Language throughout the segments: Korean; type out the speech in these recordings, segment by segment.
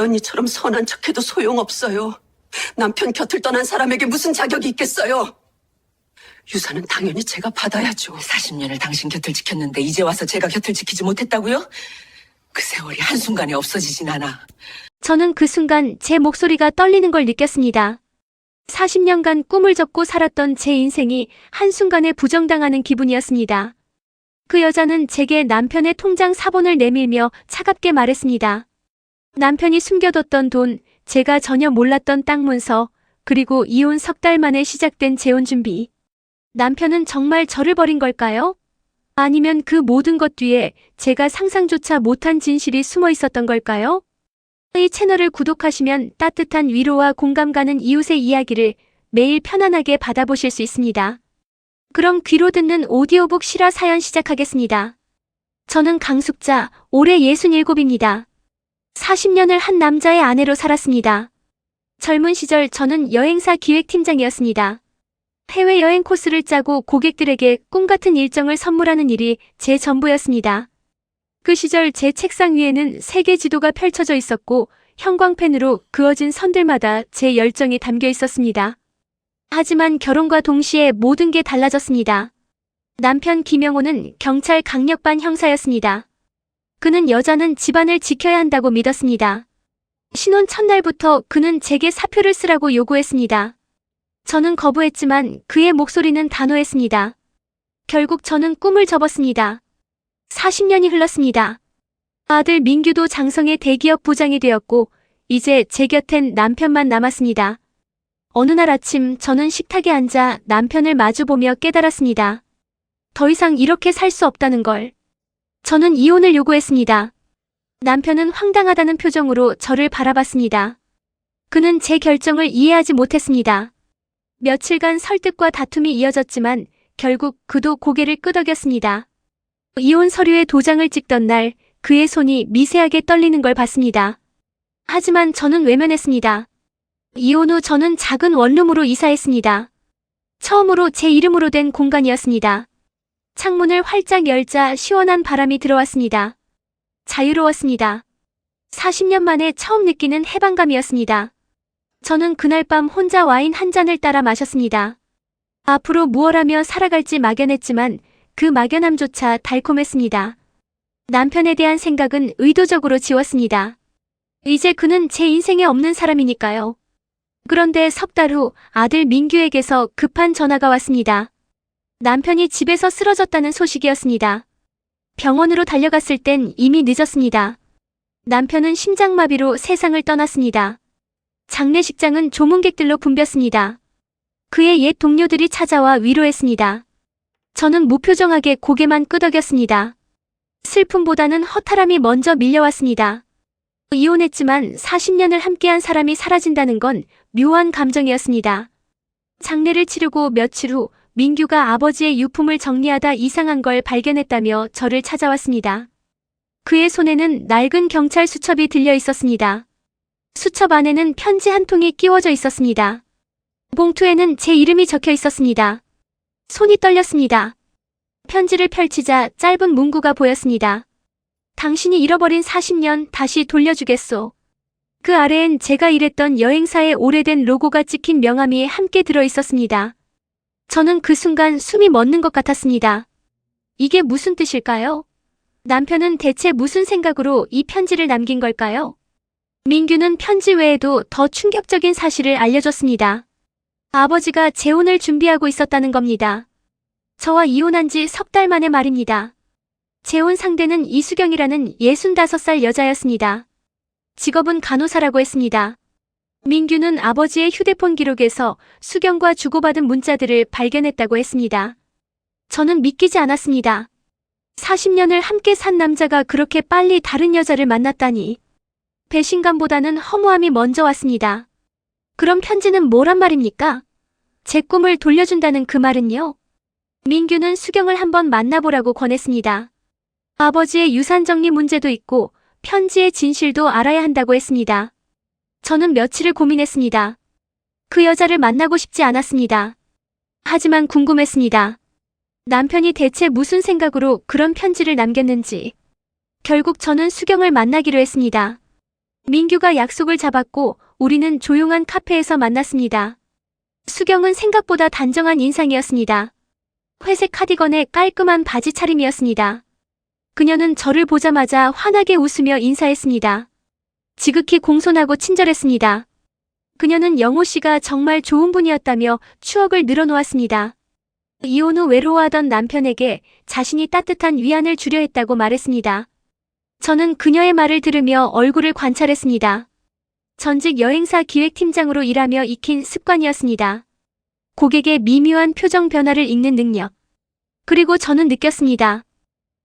언니처럼 선한 척해도 소용없어요. 남편 곁을 떠난 사람에게 무슨 자격이 있겠어요? 유산은 당연히 제가 받아야죠. 40년을 당신 곁을 지켰는데 이제 와서 제가 곁을 지키지 못했다고요? 그 세월이 한순간에 없어지진 않아. 저는 그 순간 제 목소리가 떨리는 걸 느꼈습니다. 40년간 꿈을 접고 살았던 제 인생이 한순간에 부정당하는 기분이었습니다. 그 여자는 제게 남편의 통장 사본을 내밀며 차갑게 말했습니다. 남편이 숨겨뒀던 돈, 제가 전혀 몰랐던 땅 문서, 그리고 이혼 석 달 만에 시작된 재혼 준비. 남편은 정말 저를 버린 걸까요? 아니면 그 모든 것 뒤에 제가 상상조차 못한 진실이 숨어 있었던 걸까요? 이 채널을 구독하시면 따뜻한 위로와 공감 가는 이웃의 이야기를 매일 편안하게 받아보실 수 있습니다. 그럼 귀로 듣는 오디오북 실화 사연 시작하겠습니다. 저는 강숙자, 올해 67입니다. 40년을 한 남자의 아내로 살았습니다. 젊은 시절 저는 여행사 기획팀장이었습니다. 해외여행 코스를 짜고 고객들에게 꿈같은 일정을 선물하는 일이 제 전부였습니다. 그 시절 제 책상 위에는 세계 지도가 펼쳐져 있었고 형광펜으로 그어진 선들마다 제 열정이 담겨 있었습니다. 하지만 결혼과 동시에 모든 게 달라졌습니다. 남편 김영호는 경찰 강력반 형사였습니다. 그는 여자는 집안을 지켜야 한다고 믿었습니다. 신혼 첫날부터 그는 제게 사표를 쓰라고 요구했습니다. 저는 거부했지만 그의 목소리는 단호했습니다. 결국 저는 꿈을 접었습니다. 40년이 흘렀습니다. 아들 민규도 장성의 대기업 부장이 되었고, 이제 제 곁엔 남편만 남았습니다. 어느 날 아침 저는 식탁에 앉아 남편을 마주보며 깨달았습니다. 더 이상 이렇게 살 수 없다는 걸. 저는 이혼을 요구했습니다. 남편은 황당하다는 표정으로 저를 바라봤습니다. 그는 제 결정을 이해하지 못했습니다. 며칠간 설득과 다툼이 이어졌지만 결국 그도 고개를 끄덕였습니다. 이혼 서류에 도장을 찍던 날 그의 손이 미세하게 떨리는 걸 봤습니다. 하지만 저는 외면했습니다. 이혼 후 저는 작은 원룸으로 이사했습니다. 처음으로 제 이름으로 된 공간이었습니다. 창문을 활짝 열자 시원한 바람이 들어왔습니다. 자유로웠습니다. 40년 만에 처음 느끼는 해방감이었습니다. 저는 그날 밤 혼자 와인 한 잔을 따라 마셨습니다. 앞으로 무엇하며 살아갈지 막연했지만 그 막연함조차 달콤했습니다. 남편에 대한 생각은 의도적으로 지웠습니다. 이제 그는 제 인생에 없는 사람이니까요. 그런데 석 달 후 아들 민규에게서 급한 전화가 왔습니다. 남편이 집에서 쓰러졌다는 소식이었습니다. 병원으로 달려갔을 땐 이미 늦었습니다. 남편은 심장마비로 세상을 떠났습니다. 장례식장은 조문객들로 붐볐습니다. 그의 옛 동료들이 찾아와 위로했습니다. 저는 무표정하게 고개만 끄덕였습니다. 슬픔보다는 허탈함이 먼저 밀려왔습니다. 이혼했지만 40년을 함께한 사람이 사라진다는 건 묘한 감정이었습니다. 장례를 치르고 며칠 후 민규가 아버지의 유품을 정리하다 이상한 걸 발견했다며 저를 찾아왔습니다. 그의 손에는 낡은 경찰 수첩이 들려 있었습니다. 수첩 안에는 편지 한 통이 끼워져 있었습니다. 봉투에는 제 이름이 적혀 있었습니다. 손이 떨렸습니다. 편지를 펼치자 짧은 문구가 보였습니다. 당신이 잃어버린 40년 다시 돌려주겠소. 그 아래엔 제가 일했던 여행사의 오래된 로고가 찍힌 명함이 함께 들어 있었습니다. 저는 그 순간 숨이 멎는 것 같았습니다. 이게 무슨 뜻일까요? 남편은 대체 무슨 생각으로 이 편지를 남긴 걸까요? 민규는 편지 외에도 더 충격적인 사실을 알려줬습니다. 아버지가 재혼을 준비하고 있었다는 겁니다. 저와 이혼한 지 석 달 만에 말입니다. 재혼 상대는 이수경이라는 65살 여자였습니다. 직업은 간호사라고 했습니다. 민규는 아버지의 휴대폰 기록에서 수경과 주고받은 문자들을 발견했다고 했습니다. 저는 믿기지 않았습니다. 40년을 함께 산 남자가 그렇게 빨리 다른 여자를 만났다니. 배신감보다는 허무함이 먼저 왔습니다. 그럼 편지는 뭐란 말입니까? 제 꿈을 돌려준다는 그 말은요? 민규는 수경을 한번 만나보라고 권했습니다. 아버지의 유산 정리 문제도 있고 편지의 진실도 알아야 한다고 했습니다. 저는 며칠을 고민했습니다. 그 여자를 만나고 싶지 않았습니다. 하지만 궁금했습니다. 남편이 대체 무슨 생각으로 그런 편지를 남겼는지. 결국 저는 수경을 만나기로 했습니다. 민규가 약속을 잡았고 우리는 조용한 카페에서 만났습니다. 수경은 생각보다 단정한 인상이었습니다. 회색 카디건에 깔끔한 바지 차림이었습니다. 그녀는 저를 보자마자 환하게 웃으며 인사했습니다. 지극히 공손하고 친절했습니다. 그녀는 영호 씨가 정말 좋은 분이었다며 추억을 늘어놓았습니다. 이혼 후 외로워하던 남편에게 자신이 따뜻한 위안을 주려 했다고 말했습니다. 저는 그녀의 말을 들으며 얼굴을 관찰했습니다. 전직 여행사 기획팀장으로 일하며 익힌 습관이었습니다. 고객의 미묘한 표정 변화를 읽는 능력. 그리고 저는 느꼈습니다.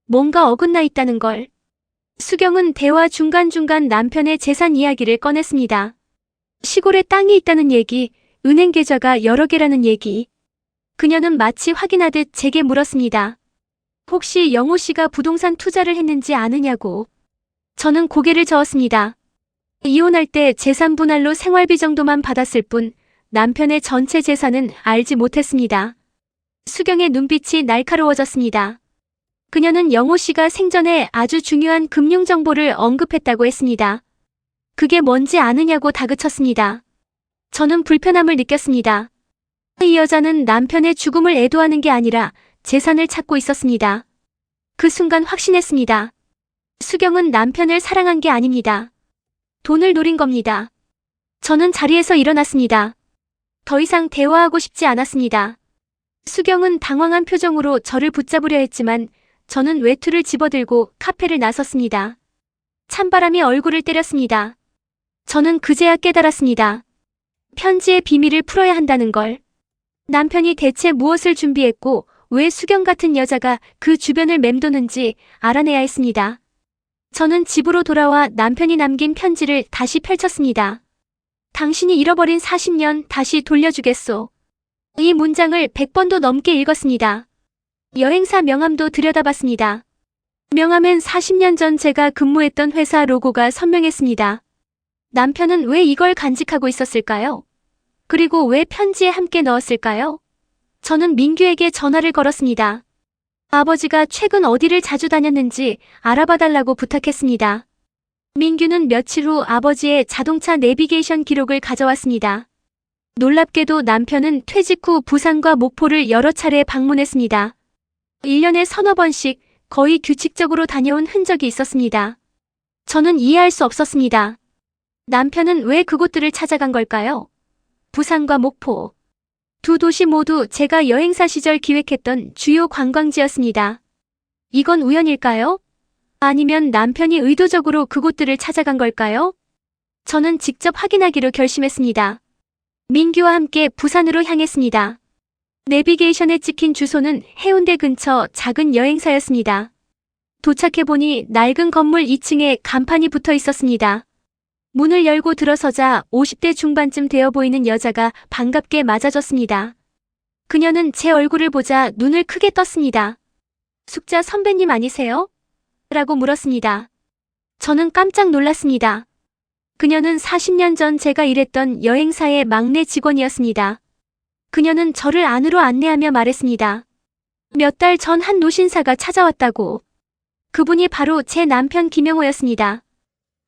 뭔가 어긋나 있다는 걸. 수경은 대화 중간중간 남편의 재산 이야기를 꺼냈습니다. 시골에 땅이 있다는 얘기, 은행 계좌가 여러 개라는 얘기. 그녀는 마치 확인하듯 제게 물었습니다. 혹시 영호 씨가 부동산 투자를 했는지 아느냐고. 저는 고개를 저었습니다. 이혼할 때 재산 분할로 생활비 정도만 받았을 뿐 남편의 전체 재산은 알지 못했습니다. 수경의 눈빛이 날카로워졌습니다. 그녀는 영호 씨가 생전에 아주 중요한 금융 정보를 언급했다고 했습니다. 그게 뭔지 아느냐고 다그쳤습니다. 저는 불편함을 느꼈습니다. 이 여자는 남편의 죽음을 애도하는 게 아니라 재산을 찾고 있었습니다. 그 순간 확신했습니다. 수경은 남편을 사랑한 게 아닙니다. 돈을 노린 겁니다. 저는 자리에서 일어났습니다. 더 이상 대화하고 싶지 않았습니다. 수경은 당황한 표정으로 저를 붙잡으려 했지만 저는 외투를 집어들고 카페를 나섰습니다. 찬바람이 얼굴을 때렸습니다. 저는 그제야 깨달았습니다. 편지의 비밀을 풀어야 한다는 걸. 남편이 대체 무엇을 준비했고 왜 수경 같은 여자가 그 주변을 맴도는지 알아내야 했습니다. 저는 집으로 돌아와 남편이 남긴 편지를 다시 펼쳤습니다. 당신이 잃어버린 40년 다시 돌려주겠소. 이 문장을 100번도 넘게 읽었습니다. 여행사 명함도 들여다봤습니다. 명함엔 40년 전 제가 근무했던 회사 로고가 선명했습니다. 남편은 왜 이걸 간직하고 있었을까요? 그리고 왜 편지에 함께 넣었을까요? 저는 민규에게 전화를 걸었습니다. 아버지가 최근 어디를 자주 다녔는지 알아봐달라고 부탁했습니다. 민규는 며칠 후 아버지의 자동차 내비게이션 기록을 가져왔습니다. 놀랍게도 남편은 퇴직 후 부산과 목포를 여러 차례 방문했습니다. 1년에 서너 번씩 거의 규칙적으로 다녀온 흔적이 있었습니다. 저는 이해할 수 없었습니다. 남편은 왜 그곳들을 찾아간 걸까요? 부산과 목포. 두 도시 모두 제가 여행사 시절 기획했던 주요 관광지였습니다. 이건 우연일까요? 아니면 남편이 의도적으로 그곳들을 찾아간 걸까요? 저는 직접 확인하기로 결심했습니다. 민규와 함께 부산으로 향했습니다. 내비게이션에 찍힌 주소는 해운대 근처 작은 여행사였습니다. 도착해보니 낡은 건물 2층에 간판이 붙어 있었습니다. 문을 열고 들어서자 50대 중반쯤 되어 보이는 여자가 반갑게 맞아줬습니다. 그녀는 제 얼굴을 보자 눈을 크게 떴습니다. 숙자 선배님 아니세요? 라고 물었습니다. 저는 깜짝 놀랐습니다. 그녀는 40년 전 제가 일했던 여행사의 막내 직원이었습니다. 그녀는 저를 안으로 안내하며 말했습니다. 몇 달 전 한 노신사가 찾아왔다고. 그분이 바로 제 남편 김영호였습니다.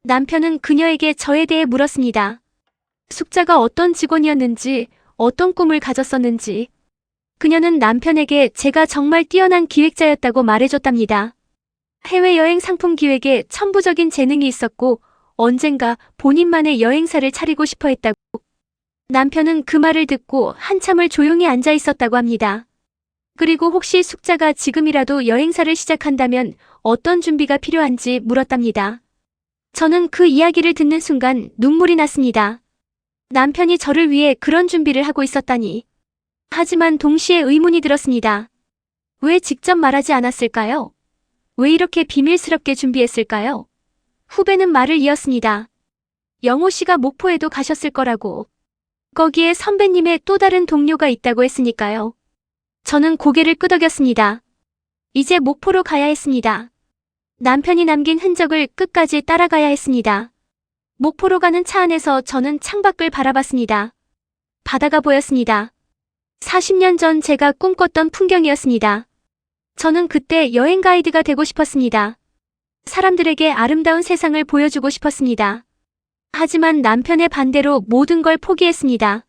남편은 그녀에게 저에 대해 물었습니다. 숙자가 어떤 직원이었는지, 어떤 꿈을 가졌었는지. 그녀는 남편에게 제가 정말 뛰어난 기획자였다고 말해줬답니다. 해외여행 상품 기획에 천부적인 재능이 있었고, 언젠가 본인만의 여행사를 차리고 싶어 했다고. 남편은 그 말을 듣고 한참을 조용히 앉아 있었다고 합니다. 그리고 혹시 숙자가 지금이라도 여행사를 시작한다면 어떤 준비가 필요한지 물었답니다. 저는 그 이야기를 듣는 순간 눈물이 났습니다. 남편이 저를 위해 그런 준비를 하고 있었다니. 하지만 동시에 의문이 들었습니다. 왜 직접 말하지 않았을까요? 왜 이렇게 비밀스럽게 준비했을까요? 후배는 말을 이었습니다. 영호 씨가 목포에도 가셨을 거라고. 거기에 선배님의 또 다른 동료가 있다고 했으니까요. 저는 고개를 끄덕였습니다. 이제 목포로 가야 했습니다. 남편이 남긴 흔적을 끝까지 따라가야 했습니다. 목포로 가는 차 안에서 저는 창밖을 바라봤습니다. 바다가 보였습니다. 40년 전 제가 꿈꿨던 풍경이었습니다. 저는 그때 여행 가이드가 되고 싶었습니다. 사람들에게 아름다운 세상을 보여주고 싶었습니다. 하지만 남편의 반대로 모든 걸 포기했습니다.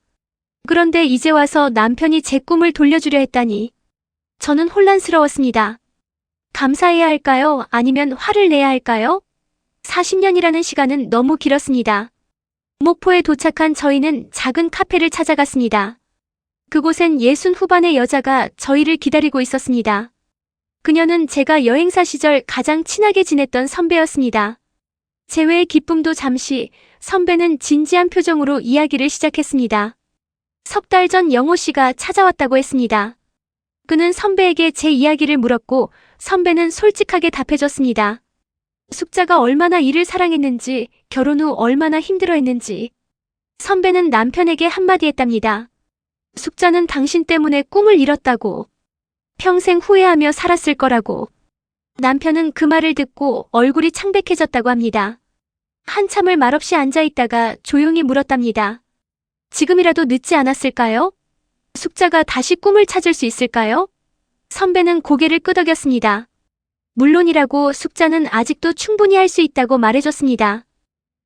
그런데 이제 와서 남편이 제 꿈을 돌려주려 했다니. 저는 혼란스러웠습니다. 감사해야 할까요? 아니면 화를 내야 할까요? 40년이라는 시간은 너무 길었습니다. 목포에 도착한 저희는 작은 카페를 찾아갔습니다. 그곳엔 예순 후반의 여자가 저희를 기다리고 있었습니다. 그녀는 제가 여행사 시절 가장 친하게 지냈던 선배였습니다. 재회의 기쁨도 잠시, 선배는 진지한 표정으로 이야기를 시작했습니다. 석 달 전 영호 씨가 찾아왔다고 했습니다. 그는 선배에게 제 이야기를 물었고 선배는 솔직하게 답해줬습니다. 숙자가 얼마나 일을 사랑했는지, 결혼 후 얼마나 힘들어했는지. 선배는 남편에게 한마디 했답니다. 숙자는 당신 때문에 꿈을 잃었다고. 평생 후회하며 살았을 거라고. 남편은 그 말을 듣고 얼굴이 창백해졌다고 합니다. 한참을 말없이 앉아 있다가 조용히 물었답니다. 지금이라도 늦지 않았을까요? 숙자가 다시 꿈을 찾을 수 있을까요? 선배는 고개를 끄덕였습니다. 물론이라고 숙자는 아직도 충분히 할 수 있다고 말해줬습니다.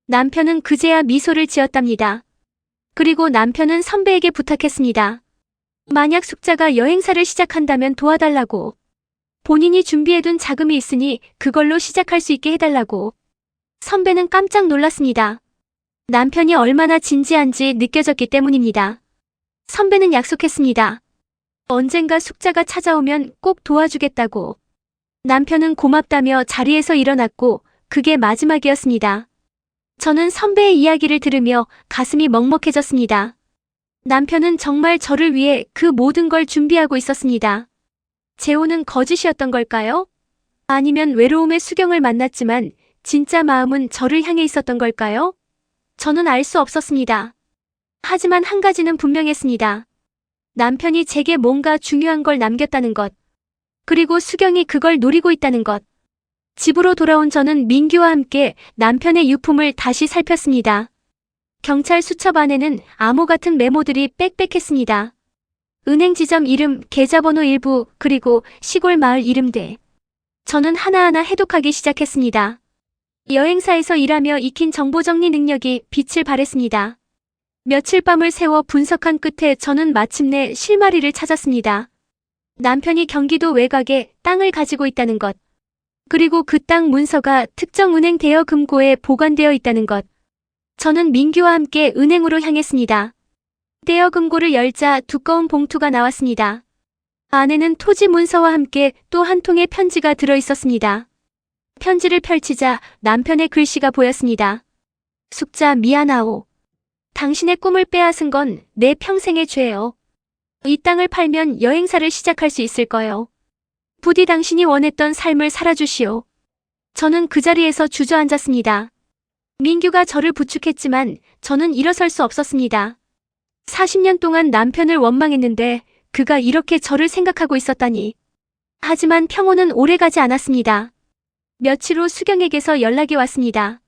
남편은 그제야 미소를 지었답니다. 그리고 남편은 선배에게 부탁했습니다. 만약 숙자가 여행사를 시작한다면 도와달라고. 본인이 준비해둔 자금이 있으니 그걸로 시작할 수 있게 해달라고. 선배는 깜짝 놀랐습니다. 남편이 얼마나 진지한지 느껴졌기 때문입니다. 선배는 약속했습니다. 언젠가 숙자가 찾아오면 꼭 도와주겠다고. 남편은 고맙다며 자리에서 일어났고 그게 마지막이었습니다. 저는 선배의 이야기를 들으며 가슴이 먹먹해졌습니다. 남편은 정말 저를 위해 그 모든 걸 준비하고 있었습니다. 재혼은 거짓이었던 걸까요? 아니면 외로움의 수경을 만났지만 진짜 마음은 저를 향해 있었던 걸까요? 저는 알 수 없었습니다. 하지만 한 가지는 분명했습니다. 남편이 제게 뭔가 중요한 걸 남겼다는 것. 그리고 수경이 그걸 노리고 있다는 것. 집으로 돌아온 저는 민규와 함께 남편의 유품을 다시 살폈습니다. 경찰 수첩 안에는 암호 같은 메모들이 빽빽했습니다. 은행 지점 이름, 계좌번호 일부, 그리고 시골 마을 이름들. 저는 하나하나 해독하기 시작했습니다. 여행사에서 일하며 익힌 정보 정리 능력이 빛을 발했습니다. 며칠 밤을 새워 분석한 끝에 저는 마침내 실마리를 찾았습니다. 남편이 경기도 외곽에 땅을 가지고 있다는 것. 그리고 그 땅 문서가 특정 은행 대여 금고에 보관되어 있다는 것. 저는 민규와 함께 은행으로 향했습니다. 대여 금고를 열자 두꺼운 봉투가 나왔습니다. 안에는 토지 문서와 함께 또 한 통의 편지가 들어 있었습니다. 편지를 펼치자 남편의 글씨가 보였습니다. 숙자 미안하오. 당신의 꿈을 빼앗은 건 내 평생의 죄요. 이 땅을 팔면 여행사를 시작할 수 있을 거요. 부디 당신이 원했던 삶을 살아주시오. 저는 그 자리에서 주저앉았습니다. 민규가 저를 부축했지만 저는 일어설 수 없었습니다. 40년 동안 남편을 원망했는데 그가 이렇게 저를 생각하고 있었다니. 하지만 평온은 오래가지 않았습니다. 며칠 후 수경에게서 연락이 왔습니다.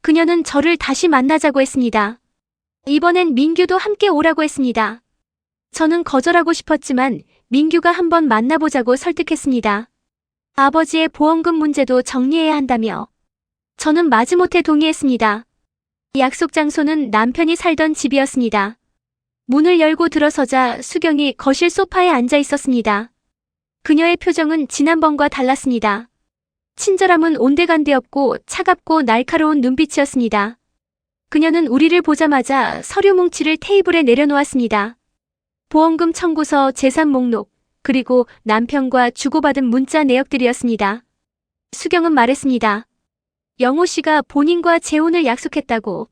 그녀는 저를 다시 만나자고 했습니다. 이번엔 민규도 함께 오라고 했습니다. 저는 거절하고 싶었지만 민규가 한번 만나보자고 설득했습니다. 아버지의 보험금 문제도 정리해야 한다며. 저는 마지못해 동의했습니다. 약속 장소는 남편이 살던 집이었습니다. 문을 열고 들어서자 수경이 거실 소파에 앉아 있었습니다. 그녀의 표정은 지난번과 달랐습니다. 친절함은 온데간데 없고 차갑고 날카로운 눈빛이었습니다. 그녀는 우리를 보자마자 서류 뭉치를 테이블에 내려놓았습니다. 보험금 청구서 재산 목록, 그리고 남편과 주고받은 문자 내역들이었습니다. 수경은 말했습니다. 영호 씨가 본인과 재혼을 약속했다고.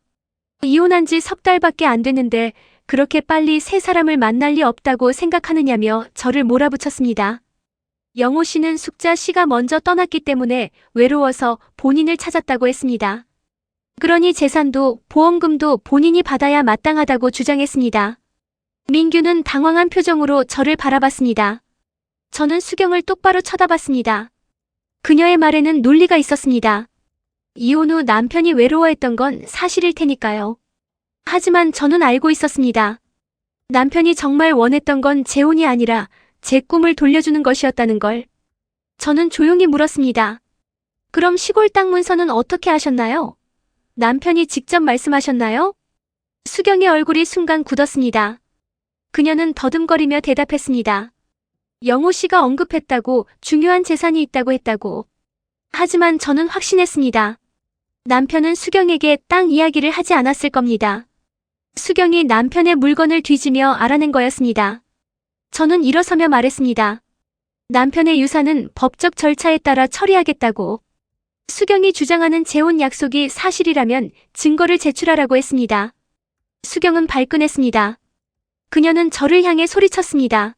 이혼한 지 석 달밖에 안 됐는데 그렇게 빨리 새 사람을 만날 리 없다고 생각하느냐며 저를 몰아붙였습니다. 영호 씨는 숙자 씨가 먼저 떠났기 때문에 외로워서 본인을 찾았다고 했습니다. 그러니 재산도 보험금도 본인이 받아야 마땅하다고 주장했습니다. 민규는 당황한 표정으로 저를 바라봤습니다. 저는 수경을 똑바로 쳐다봤습니다. 그녀의 말에는 논리가 있었습니다. 이혼 후 남편이 외로워했던 건 사실일 테니까요. 하지만 저는 알고 있었습니다. 남편이 정말 원했던 건 재혼이 아니라 제 꿈을 돌려주는 것이었다는 걸. 저는 조용히 물었습니다. 그럼 시골 땅 문서는 어떻게 하셨나요? 남편이 직접 말씀하셨나요? 수경의 얼굴이 순간 굳었습니다. 그녀는 더듬거리며 대답했습니다. 영호 씨가 언급했다고 중요한 재산이 있다고 했다고. 하지만 저는 확신했습니다. 남편은 수경에게 땅 이야기를 하지 않았을 겁니다. 수경이 남편의 물건을 뒤지며 알아낸 거였습니다. 저는 일어서며 말했습니다. 남편의 유산은 법적 절차에 따라 처리하겠다고. 수경이 주장하는 재혼 약속이 사실이라면 증거를 제출하라고 했습니다. 수경은 발끈했습니다. 그녀는 저를 향해 소리쳤습니다.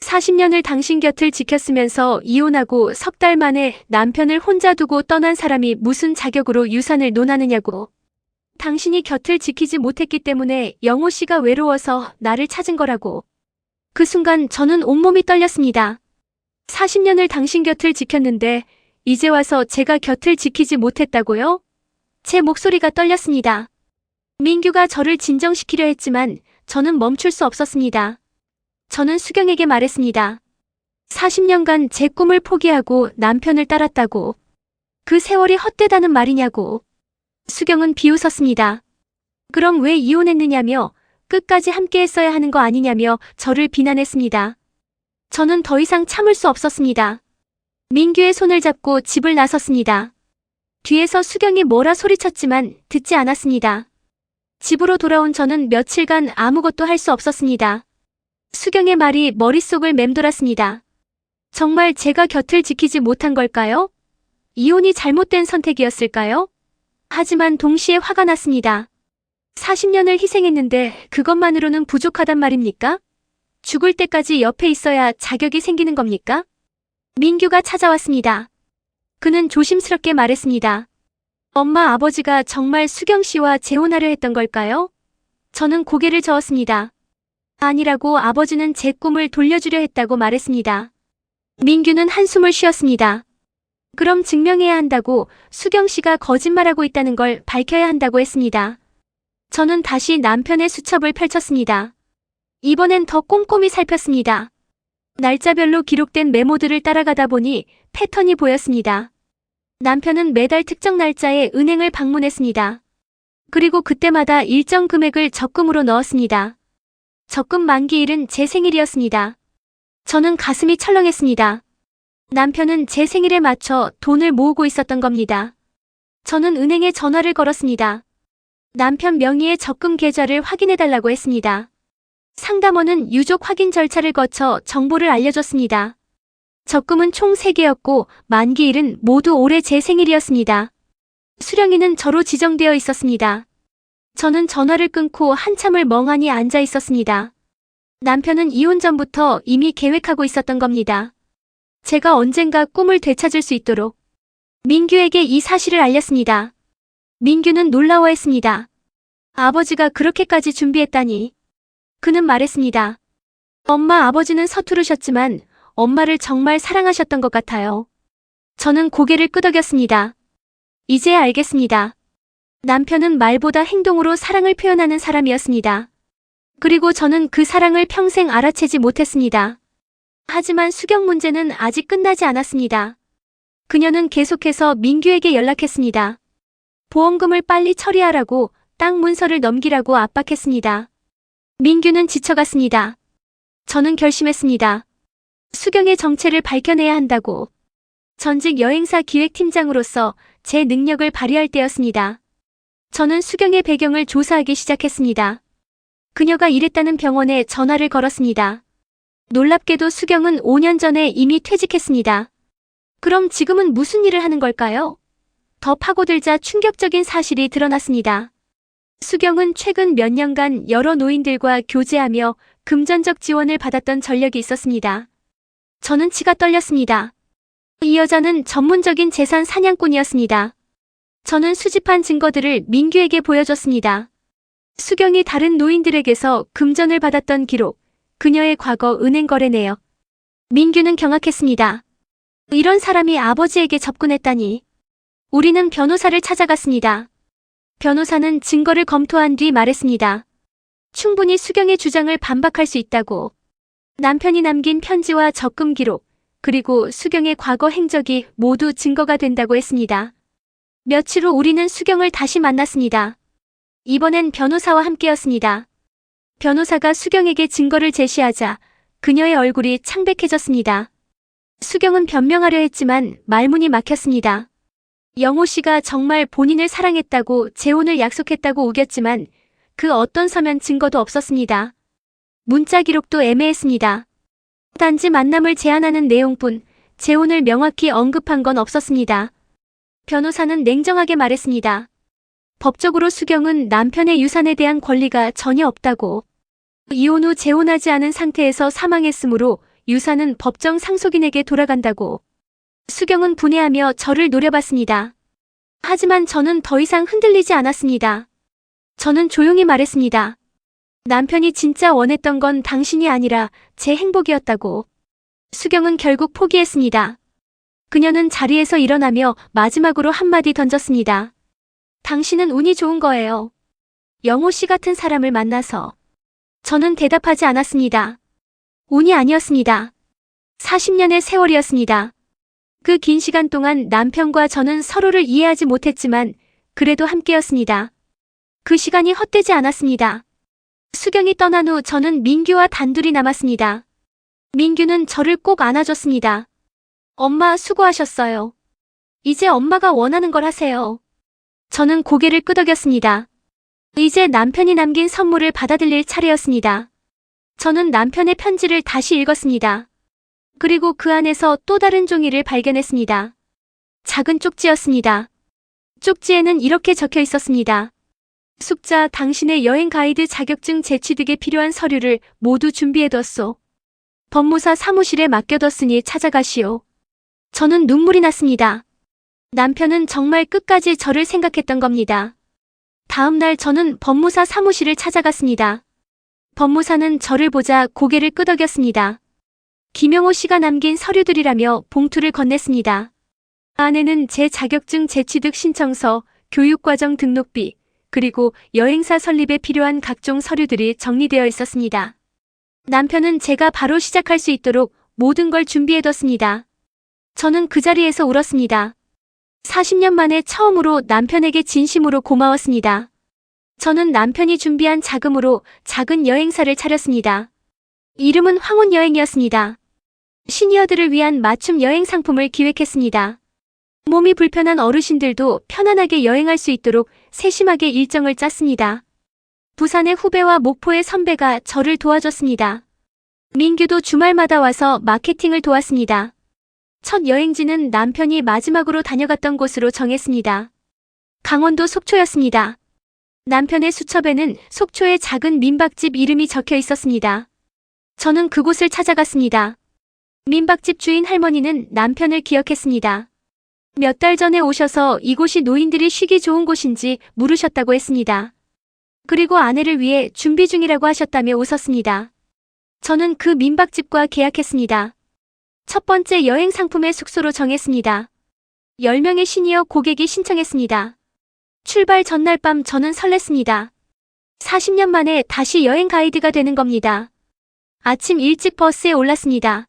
40년을 당신 곁을 지켰으면서 이혼하고 석 달 만에 남편을 혼자 두고 떠난 사람이 무슨 자격으로 유산을 논하느냐고. 당신이 곁을 지키지 못했기 때문에 영호 씨가 외로워서 나를 찾은 거라고. 그 순간 저는 온몸이 떨렸습니다. 40년을 당신 곁을 지켰는데 이제 와서 제가 곁을 지키지 못했다고요? 제 목소리가 떨렸습니다. 민규가 저를 진정시키려 했지만 저는 멈출 수 없었습니다. 저는 수경에게 말했습니다. 40년간 제 꿈을 포기하고 남편을 따랐다고. 그 세월이 헛되다는 말이냐고. 수경은 비웃었습니다. 그럼 왜 이혼했느냐며 끝까지 함께 했어야 하는 거 아니냐며 저를 비난했습니다. 저는 더 이상 참을 수 없었습니다. 민규의 손을 잡고 집을 나섰습니다. 뒤에서 수경이 뭐라 소리쳤지만 듣지 않았습니다. 집으로 돌아온 저는 며칠간 아무것도 할 수 없었습니다. 수경의 말이 머릿속을 맴돌았습니다. 정말 제가 곁을 지키지 못한 걸까요? 이혼이 잘못된 선택이었을까요? 하지만 동시에 화가 났습니다. 40년을 희생했는데 그것만으로는 부족하단 말입니까? 죽을 때까지 옆에 있어야 자격이 생기는 겁니까? 민규가 찾아왔습니다. 그는 조심스럽게 말했습니다. 엄마 아버지가 정말 수경 씨와 재혼하려 했던 걸까요? 저는 고개를 저었습니다. 아니라고 아버지는 제 꿈을 돌려주려 했다고 말했습니다. 민규는 한숨을 쉬었습니다. 그럼 증명해야 한다고 수경 씨가 거짓말하고 있다는 걸 밝혀야 한다고 했습니다. 저는 다시 남편의 수첩을 펼쳤습니다. 이번엔 더 꼼꼼히 살폈습니다. 날짜별로 기록된 메모들을 따라가다 보니 패턴이 보였습니다. 남편은 매달 특정 날짜에 은행을 방문했습니다. 그리고 그때마다 일정 금액을 적금으로 넣었습니다. 적금 만기일은 제 생일이었습니다. 저는 가슴이 철렁했습니다. 남편은 제 생일에 맞춰 돈을 모으고 있었던 겁니다. 저는 은행에 전화를 걸었습니다. 남편 명의의 적금 계좌를 확인해달라고 했습니다. 상담원은 유족 확인 절차를 거쳐 정보를 알려줬습니다. 적금은 총 3개였고 만기일은 모두 올해 제 생일이었습니다. 수령이는 저로 지정되어 있었습니다. 저는 전화를 끊고 한참을 멍하니 앉아 있었습니다. 남편은 이혼 전부터 이미 계획하고 있었던 겁니다. 제가 언젠가 꿈을 되찾을 수 있도록 민규에게 이 사실을 알렸습니다. 민규는 놀라워했습니다. 아버지가 그렇게까지 준비했다니. 그는 말했습니다. 엄마 아버지는 서투르셨지만 엄마를 정말 사랑하셨던 것 같아요. 저는 고개를 끄덕였습니다. 이제야 알겠습니다. 남편은 말보다 행동으로 사랑을 표현하는 사람이었습니다. 그리고 저는 그 사랑을 평생 알아채지 못했습니다. 하지만 수경 문제는 아직 끝나지 않았습니다. 그녀는 계속해서 민규에게 연락했습니다. 보험금을 빨리 처리하라고 땅 문서를 넘기라고 압박했습니다. 민규는 지쳐갔습니다. 저는 결심했습니다. 수경의 정체를 밝혀내야 한다고. 전직 여행사 기획팀장으로서 제 능력을 발휘할 때였습니다. 저는 수경의 배경을 조사하기 시작했습니다. 그녀가 일했다는 병원에 전화를 걸었습니다. 놀랍게도 수경은 5년 전에 이미 퇴직했습니다. 그럼 지금은 무슨 일을 하는 걸까요? 더 파고들자 충격적인 사실이 드러났습니다. 수경은 최근 몇 년간 여러 노인들과 교제하며 금전적 지원을 받았던 전력이 있었습니다. 저는 치가 떨렸습니다. 이 여자는 전문적인 재산 사냥꾼이었습니다. 저는 수집한 증거들을 민규에게 보여줬습니다. 수경이 다른 노인들에게서 금전을 받았던 기록, 그녀의 과거 은행 거래 내역. 민규는 경악했습니다. 이런 사람이 아버지에게 접근했다니. 우리는 변호사를 찾아갔습니다. 변호사는 증거를 검토한 뒤 말했습니다. 충분히 수경의 주장을 반박할 수 있다고. 남편이 남긴 편지와 적금 기록, 그리고 수경의 과거 행적이 모두 증거가 된다고 했습니다. 며칠 후 우리는 수경을 다시 만났습니다. 이번엔 변호사와 함께였습니다. 변호사가 수경에게 증거를 제시하자 그녀의 얼굴이 창백해졌습니다. 수경은 변명하려 했지만 말문이 막혔습니다. 영호 씨가 정말 본인을 사랑했다고 재혼을 약속했다고 우겼지만 그 어떤 서면 증거도 없었습니다. 문자 기록도 애매했습니다. 단지 만남을 제안하는 내용뿐 재혼을 명확히 언급한 건 없었습니다. 변호사는 냉정하게 말했습니다. 법적으로 수경은 남편의 유산에 대한 권리가 전혀 없다고. 이혼 후 재혼하지 않은 상태에서 사망했으므로 유산은 법정 상속인에게 돌아간다고. 수경은 분해하며 저를 노려봤습니다. 하지만 저는 더 이상 흔들리지 않았습니다. 저는 조용히 말했습니다. 남편이 진짜 원했던 건 당신이 아니라 제 행복이었다고. 수경은 결국 포기했습니다. 그녀는 자리에서 일어나며 마지막으로 한마디 던졌습니다. 당신은 운이 좋은 거예요. 영호 씨 같은 사람을 만나서. 저는 대답하지 않았습니다. 운이 아니었습니다. 40년의 세월이었습니다. 그 긴 시간 동안 남편과 저는 서로를 이해하지 못했지만 그래도 함께였습니다. 그 시간이 헛되지 않았습니다. 수경이 떠난 후 저는 민규와 단둘이 남았습니다. 민규는 저를 꼭 안아줬습니다. 엄마 수고하셨어요. 이제 엄마가 원하는 걸 하세요. 저는 고개를 끄덕였습니다. 이제 남편이 남긴 선물을 받아들일 차례였습니다. 저는 남편의 편지를 다시 읽었습니다. 그리고 그 안에서 또 다른 종이를 발견했습니다. 작은 쪽지였습니다. 쪽지에는 이렇게 적혀 있었습니다. 숙자 당신의 여행 가이드 자격증 재취득에 필요한 서류를 모두 준비해뒀소. 법무사 사무실에 맡겨뒀으니 찾아가시오. 저는 눈물이 났습니다. 남편은 정말 끝까지 저를 생각했던 겁니다. 다음 날 저는 법무사 사무실을 찾아갔습니다. 법무사는 저를 보자 고개를 끄덕였습니다. 김영호 씨가 남긴 서류들이라며 봉투를 건넸습니다. 안에는 제 자격증 재취득 신청서, 교육과정 등록비, 그리고 여행사 설립에 필요한 각종 서류들이 정리되어 있었습니다. 남편은 제가 바로 시작할 수 있도록 모든 걸 준비해뒀습니다. 저는 그 자리에서 울었습니다. 40년 만에 처음으로 남편에게 진심으로 고마웠습니다. 저는 남편이 준비한 자금으로 작은 여행사를 차렸습니다. 이름은 황혼 여행이었습니다. 시니어들을 위한 맞춤 여행 상품을 기획했습니다. 몸이 불편한 어르신들도 편안하게 여행할 수 있도록 세심하게 일정을 짰습니다. 부산의 후배와 목포의 선배가 저를 도와줬습니다. 민규도 주말마다 와서 마케팅을 도왔습니다. 첫 여행지는 남편이 마지막으로 다녀갔던 곳으로 정했습니다. 강원도 속초였습니다. 남편의 수첩에는 속초의 작은 민박집 이름이 적혀 있었습니다. 저는 그곳을 찾아갔습니다. 민박집 주인 할머니는 남편을 기억했습니다. 몇 달 전에 오셔서 이곳이 노인들이 쉬기 좋은 곳인지 물으셨다고 했습니다. 그리고 아내를 위해 준비 중이라고 하셨다며 웃었습니다. 저는 그 민박집과 계약했습니다. 첫 번째 여행 상품의 숙소로 정했습니다. 10명의 시니어 고객이 신청했습니다. 출발 전날 밤 저는 설렜습니다. 40년 만에 다시 여행 가이드가 되는 겁니다. 아침 일찍 버스에 올랐습니다.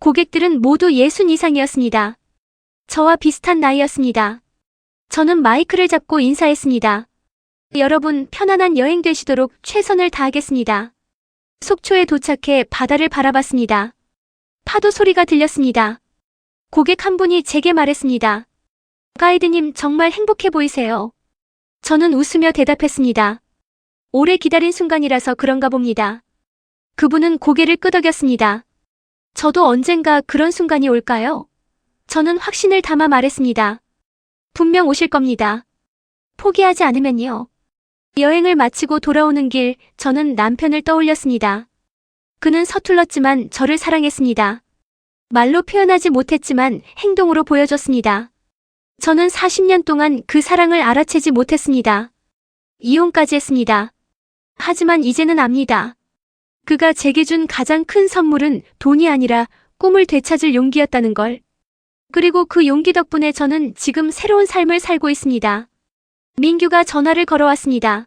고객들은 모두 60 이상이었습니다. 저와 비슷한 나이였습니다. 저는 마이크를 잡고 인사했습니다. 여러분 편안한 여행 되시도록 최선을 다하겠습니다. 속초에 도착해 바다를 바라봤습니다. 파도 소리가 들렸습니다. 고객 한 분이 제게 말했습니다. 가이드님 정말 행복해 보이세요. 저는 웃으며 대답했습니다. 오래 기다린 순간이라서 그런가 봅니다. 그분은 고개를 끄덕였습니다. 저도 언젠가 그런 순간이 올까요? 저는 확신을 담아 말했습니다. 분명 오실 겁니다. 포기하지 않으면요. 여행을 마치고 돌아오는 길 저는 남편을 떠올렸습니다. 그는 서툴렀지만 저를 사랑했습니다. 말로 표현하지 못했지만 행동으로 보여줬습니다. 저는 40년 동안 그 사랑을 알아채지 못했습니다. 이혼까지 했습니다. 하지만 이제는 압니다. 그가 제게 준 가장 큰 선물은 돈이 아니라 꿈을 되찾을 용기였다는 걸. 그리고 그 용기 덕분에 저는 지금 새로운 삶을 살고 있습니다. 민규가 전화를 걸어왔습니다.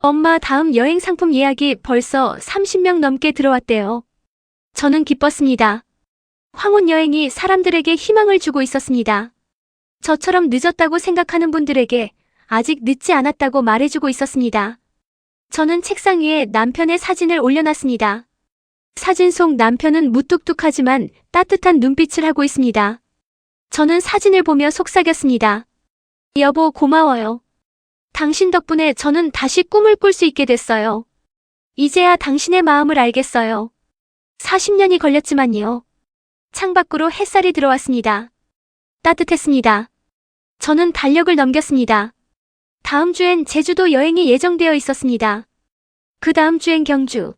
엄마 다음 여행 상품 예약이 벌써 30명 넘게 들어왔대요. 저는 기뻤습니다. 황혼 여행이 사람들에게 희망을 주고 있었습니다. 저처럼 늦었다고 생각하는 분들에게 아직 늦지 않았다고 말해주고 있었습니다. 저는 책상 위에 남편의 사진을 올려놨습니다. 사진 속 남편은 무뚝뚝하지만 따뜻한 눈빛을 하고 있습니다. 저는 사진을 보며 속삭였습니다. 여보, 고마워요. 당신 덕분에 저는 다시 꿈을 꿀 수 있게 됐어요. 이제야 당신의 마음을 알겠어요. 40년이 걸렸지만요. 창밖으로 햇살이 들어왔습니다. 따뜻했습니다. 저는 달력을 넘겼습니다. 다음 주엔 제주도 여행이 예정되어 있었습니다. 그 다음 주엔 경주.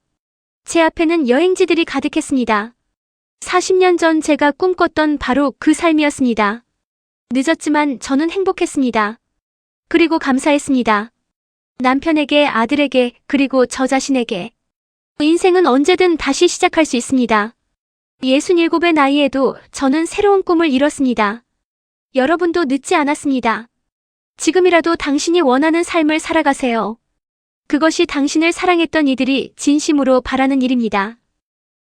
제 앞에는 여행지들이 가득했습니다. 40년 전 제가 꿈꿨던 바로 그 삶이었습니다. 늦었지만 저는 행복했습니다. 그리고 감사했습니다. 남편에게, 아들에게, 그리고 저 자신에게. 인생은 언제든 다시 시작할 수 있습니다. 67의 나이에도 저는 새로운 꿈을 이뤘습니다. 여러분도 늦지 않았습니다. 지금이라도 당신이 원하는 삶을 살아가세요. 그것이 당신을 사랑했던 이들이 진심으로 바라는 일입니다.